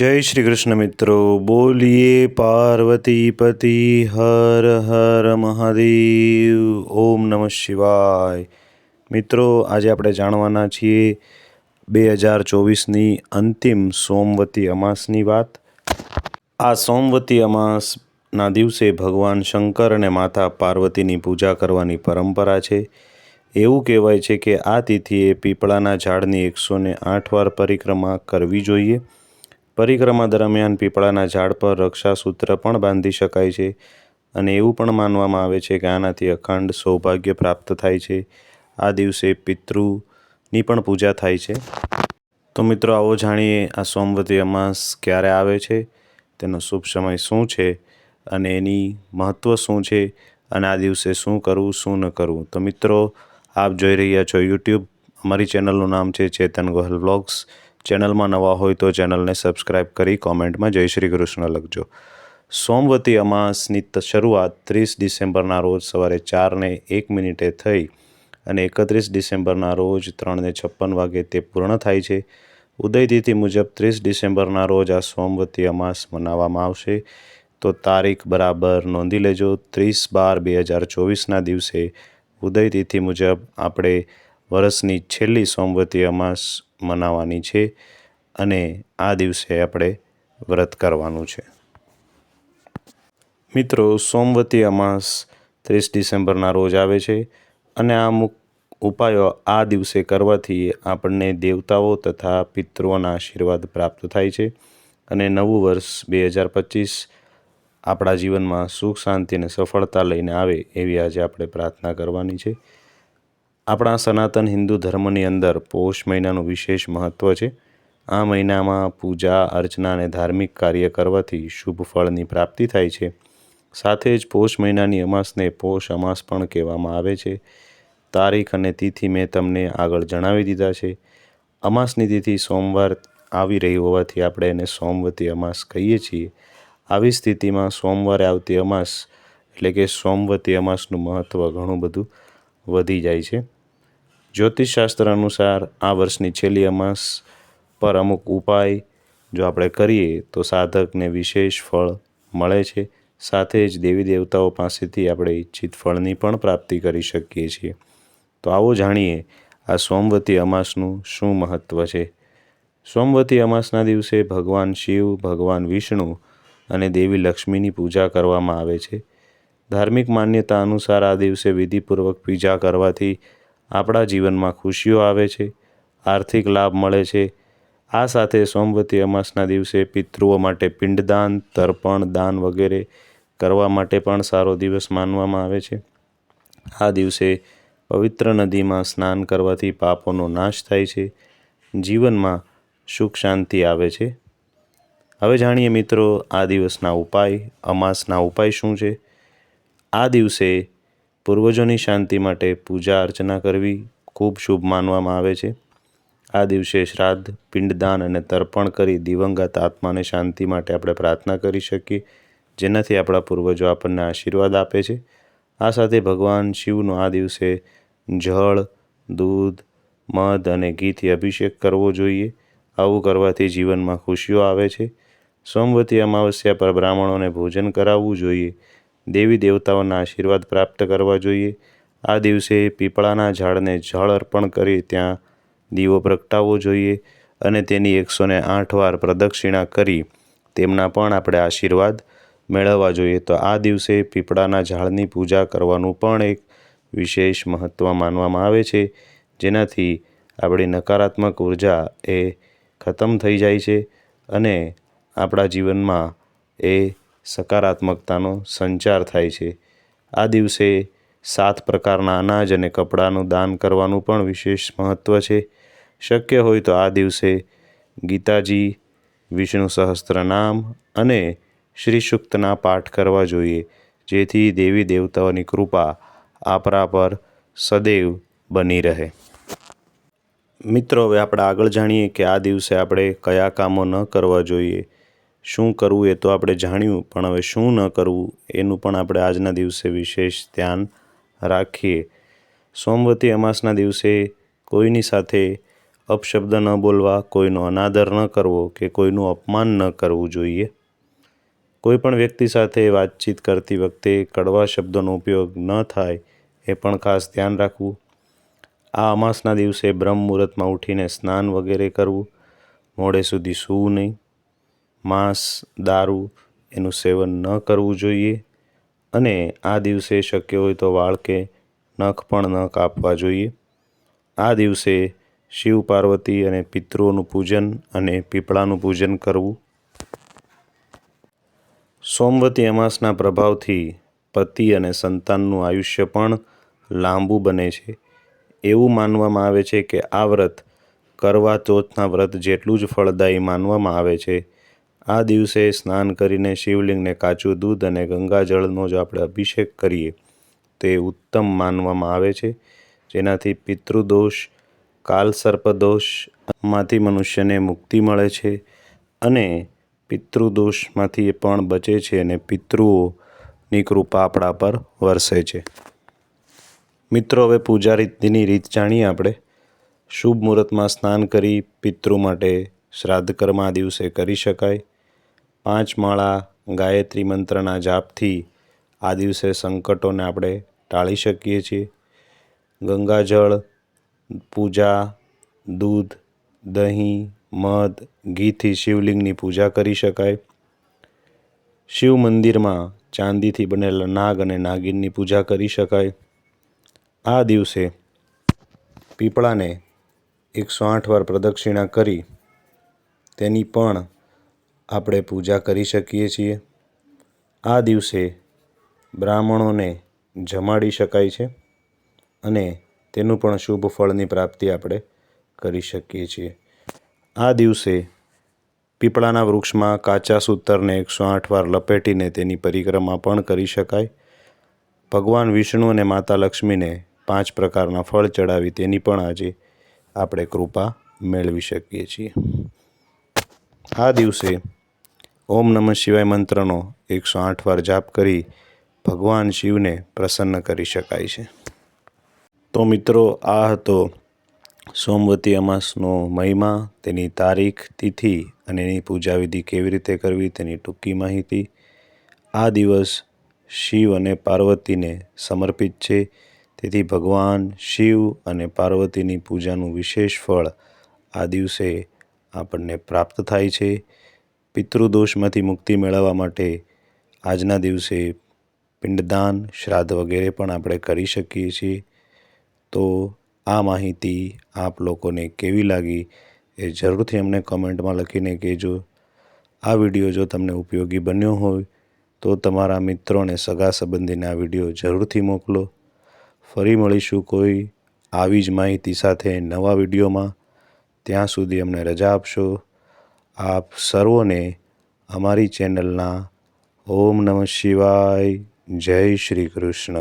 જય શ્રી કૃષ્ણ મિત્રો. બોલીએ પાર્વતી પતિ હર હર મહાદેવ. ઓમ નમઃ શિવાય. મિત્રો, આજે આપણે જાણવાના છીએ બે હજાર ચોવીસની અંતિમ સોમવતી અમાસની વાત. આ સોમવતી અમાસના દિવસે ભગવાન શંકર અને માતા પાર્વતીની પૂજા કરવાની પરંપરા છે. એવું કહેવાય છે કે આ તિથિએ પીપળાના ઝાડની એકસો આઠ વાર પરિક્રમા કરવી જોઈએ. પરિક્રમા દરમિયાન પીપળાના ઝાડ પર રક્ષાસૂત્ર પણ બાંધી શકાય છે અને એવું પણ માનવામાં આવે છે કે આનાથી અખંડ સૌભાગ્ય પ્રાપ્ત થાય છે. આ દિવસે પિતૃની પણ પૂજા થાય છે. તો મિત્રો, આવો જાણીએ આ સોમવતી અમાસ ક્યારે આવે છે, તેનો શુભ સમય શું છે અને એની મહત્ત્વ શું છે અને આ દિવસે શું કરવું, શું ન કરવું. તો મિત્રો, આપ જોઈ રહ્યા છો યુટ્યુબ અમારી ચેનલનું નામ છે ચેતન ગોહલ વ્લોગ્સ. ચેનલમાં નવા હોય તો ચેનલને સબસ્ક્રાઇબ કરી કોમેન્ટમાં જય શ્રી કૃષ્ણ લખજો. સોમવતી અમાસની શરૂઆત ત્રીસ ડિસેમ્બરના રોજ સવારે ચારને એક મિનિટે થઈ અને એકત્રીસ ડિસેમ્બરના રોજ ત્રણને છપ્પન વાગે તે પૂર્ણ થાય છે. ઉદયતિથિ મુજબ ત્રીસ ડિસેમ્બરના રોજ આ સોમવતી અમાસ મનાવવામાં આવશે. તો તારીખ બરાબર નોંધી લેજો. ત્રીસ બાર બે હજાર ચોવીસના દિવસે ઉદયતિથિ મુજબ આપણે વર્ષની છેલ્લી સોમવતી અમાસ મનાવવાની છે અને આ દિવસે આપણે વ્રત કરવાનું છે. મિત્રો, સોમવતી અમાસ ત્રીસ ડિસેમ્બરના રોજ આવે છે અને આ અમુક ઉપાયો આ દિવસે કરવાથી આપણને દેવતાઓ તથા પિતૃઓના આશીર્વાદ પ્રાપ્ત થાય છે અને નવું વર્ષ બે હજાર પચીસ આપણા જીવનમાં સુખ, શાંતિ અને સફળતા લઈને આવે એવી આજે આપણે પ્રાર્થના કરવાની છે. આપણા સનાતન હિન્દુ ધર્મની અંદર પોષ મહિનાનું વિશેષ મહત્ત્વ છે. આ મહિનામાં પૂજા, અર્ચના અને ધાર્મિક કાર્ય કરવાથી શુભ ફળની પ્રાપ્તિ થાય છે. સાથે જ પોષ મહિનાની અમાસને પોષ અમાસ પણ કહેવામાં આવે છે. તારીખ અને તિથિ મેં તમને આગળ જણાવી દીધા છે. અમાસની તિથિ સોમવાર આવી રહી હોવાથી આપણે એને સોમવતી અમાસ કહીએ છીએ. આવી સ્થિતિમાં સોમવારે આવતી અમાસ એટલે કે સોમવતી અમાસનું મહત્ત્વ ઘણું બધું વધી જાય છે. જ્યોતિષશાસ્ત્ર અનુસાર આ વર્ષની છેલ્લી અમાસ પર અમુક ઉપાય જો આપણે કરીએ તો સાધકને વિશેષ ફળ મળે છે. સાથે જ દેવી દેવતાઓ પાસેથી આપણે ઈચ્છિત ફળની પણ પ્રાપ્તિ કરી શકીએ છીએ. તો આવો જાણીએ આ સોમવતી અમાસનું શું મહત્ત્વ છે? સોમવતી અમાસના દિવસે ભગવાન શિવ, ભગવાન વિષ્ણુ અને દેવી લક્ષ્મીની પૂજા કરવામાં આવે છે. ધાર્મિક માન્યતા અનુસાર આ દિવસે વિધિપૂર્વક પૂજા કરવાથી આપણા જીવનમાં ખુશીઓ આવે છે, આર્થિક લાભ મળે છે. આ સાથે સોમવતી અમાસના દિવસે પિતૃઓ માટે પિંડદાન, તર્પણ, દાન વગેરે કરવા માટે પણ સારો દિવસ માનવામાં આવે છે. આ દિવસે પવિત્ર નદીમાં સ્નાન કરવાથી પાપોનો નાશ થાય છે. જીવનમાં સુખ શાંતિ આવે છે. હવે જાણીએ મિત્રો આ દિવસના ઉપાય, અમાસના ઉપાય શું છે? આ દિવસે પૂર્વજોની શાંતિ માટે પૂજા અર્ચના કરવી ખૂબ શુભ માનવામાં આવે છે. આ દિવસે શ્રાદ્ધ, પિંડદાન અને તર્પણ કરી દિવંગત આત્માને શાંતિ માટે આપણે પ્રાર્થના કરી શકીએ, જેનાથી આપણા પૂર્વજો આપણને આશીર્વાદ આપે છે. આ સાથે ભગવાન શિવનો આ દિવસે જળ, દૂધ, મધ અને ઘીથી અભિષેક કરવો જોઈએ. આવું કરવાથી જીવનમાં ખુશીઓ આવે છે. સોમવતી અમાવસ્યા પર બ્રાહ્મણોને ભોજન કરાવવું જોઈએ. દેવી દેવતાઓના આશીર્વાદ પ્રાપ્ત કરવા જોઈએ. આ દિવસે પીપળાના ઝાડને જળ અર્પણ કરી ત્યાં દીવો પ્રગટાવવો જોઈએ અને તેની એકસો ને આઠ વાર પ્રદક્ષિણા કરી તેમના પણ આપણે આશીર્વાદ મેળવવા જોઈએ. તો આ દિવસે પીપળાના ઝાડની પૂજા કરવાનું પણ એક વિશેષ મહત્ત્વ માનવામાં આવે છે, જેનાથી આપણી નકારાત્મક ઊર્જા એ ખતમ થઈ જાય છે અને આપણા જીવનમાં એ સકારાત્મકતાનો સંચાર થાય છે. આ દિવસે સાત પ્રકારના અનાજ અને કપડાનું દાન કરવાનું પણ વિશેષ મહત્ત્વ છે. શક્ય હોય તો આ દિવસે ગીતાજી, વિષ્ણુ સહસ્ત્રનામ અને શ્રી સૂક્તના પાઠ કરવા જોઈએ. જેથી દેવી દેવતાઓની કૃપા આપણા પર સદૈવ બની રહે. મિત્રો, હવે આપણે આગળ જાણીએ કે આ દિવસે આપણે કયા કામો ન કરવા જોઈએ. શું કરવું એ તો આપણે જાણ્યું, પણ હવે શું ન કરવું એનું પણ આપણે આજના દિવસે વિશેષ ધ્યાન રાખીએ. સોમવતી અમાસના દિવસે કોઈની સાથે અપશબ્દ ન બોલવા, કોઈનો અનાદર ન કરવો કે કોઈનું અપમાન ન કરવું જોઈએ. કોઈ પણ વ્યક્તિ સાથે વાતચીત કરતી વખતે કડવા શબ્દોનો ઉપયોગ ન થાય એ પણ ખાસ ધ્યાન રાખવું. આ અમાસના દિવસે બ્રહ્મ મુહૂર્તમાં ઉઠીને સ્નાન વગેરે કરવું, મોડે સુધી સૂવું નહીં. માંસ, દારૂ એનું સેવન ન કરવું જોઈએ અને આ દિવસે શક્ય હોય તો વાળ કે નખ પણ ન કાપવા જોઈએ. આ દિવસે શિવ પાર્વતી અને પિતૃઓનું પૂજન અને પીપળાનું પૂજન કરવું. સોમવતી અમાસના પ્રભાવથી પતિ અને સંતાનનું આયુષ્ય પણ લાંબુ બને છે. એવું માનવામાં આવે છે કે આ વ્રત કરવા ચોથના વ્રત જેટલું જ ફળદાયી માનવામાં આવે છે આ દિવસે સ્નાન કરીને શિવલિંગને કાચું દૂધ અને ગંગાજળનો જો આપણે અભિષેક કરીએ. તે ઉત્તમ માનવામાં આવે છે. જેનાથી પિતૃદોષ કાલસર્પદોષમાંથી મનુષ્યને મુક્તિ મળે છે અને પિતૃદોષમાંથી પણ બચે છે અને પિતૃઓની કૃપા આપણા પર વરસે છે. મિત્રો, હવે પૂજા રીતની રીત જાણીએ આપણે. શુભ મુહૂર્તમાં સ્નાન કરી પિતૃ માટે શ્રાદ્ધ કર્મ આ દિવસે કરી શકાય. પાંચ માળા ગાયત્રી મંત્રના જાપથી આ દિવસે સંકટોને આપણે ટાળી શકીએ છીએ. ગંગાજળ, પૂજા, દૂધ, દહીં, મધ, ઘીથી શિવલિંગની પૂજા કરી શકાય. શિવ મંદિરમાં ચાંદીથી બનેલા નાગ અને નાગિનની પૂજા કરી શકાય. આ દિવસે પીપળાને એકસો આઠ વાર પ્રદક્ષિણા કરી તેની પણ આપણે પૂજા કરી શકીએ છીએ. આ દિવસે બ્રાહ્મણોને જમાડી શકાય છે અને તેનું પણ શુભ ફળની પ્રાપ્તિ આપણે કરી શકીએ છીએ. આ દિવસે પીપળાના વૃક્ષમાં કાચા સૂતરને એકસો આઠ વાર લપેટીને તેની પરિક્રમા પણ કરી શકાય. ભગવાન વિષ્ણુ અને માતા લક્ષ્મીને પાંચ પ્રકારના ફળ ચડાવી તેની પણ આજે આપણે કૃપા મેળવી શકીએ છીએ. આ દિવસે ઓમ નમઃ શિવાય મંત્રનો એકસો આઠ વાર જાપ કરી ભગવાન શિવને પ્રસન્ન કરી શકાય છે. તો મિત્રો, આ હતો સોમવતી અમાસનો મહિમા. તેની તારીખ, તિથિ અને એની પૂજા વિધિ કેવી રીતે કરવી તેની ટૂંકી માહિતી આ દિવસ શિવ અને પાર્વતીને સમર્પિત છે. તેથી ભગવાન શિવ અને પાર્વતીની પૂજાનું વિશેષ ફળ આ દિવસે આપણને પ્રાપ્ત થાય છે. પિતૃદોષમાંથી મુક્તિ મેળવવા માટે આજના દિવસે પિંડદાન, શ્રાદ્ધ વગેરે પણ આપણે કરી શકીએ છીએ. તો આ માહિતી આપ લોકોને કેવી લાગી એ જરૂરથી અમને કમેન્ટમાં લખીને કહેજો. આ વીડિયો જો તમને ઉપયોગી બન્યો હોય તો તમારા મિત્રો અને સગા સંબંધીને આ વીડિયો જરૂરથી મોકલો. ફરી મળીશું કોઈ આવી જ માહિતી સાથે નવા વિડીયોમાં. ત્યાં સુધી અમને રજા આપશો. આપ સર્વોને અમારી ચેનલના ઓમ નમઃ શિવાય જય શ્રી કૃષ્ણ.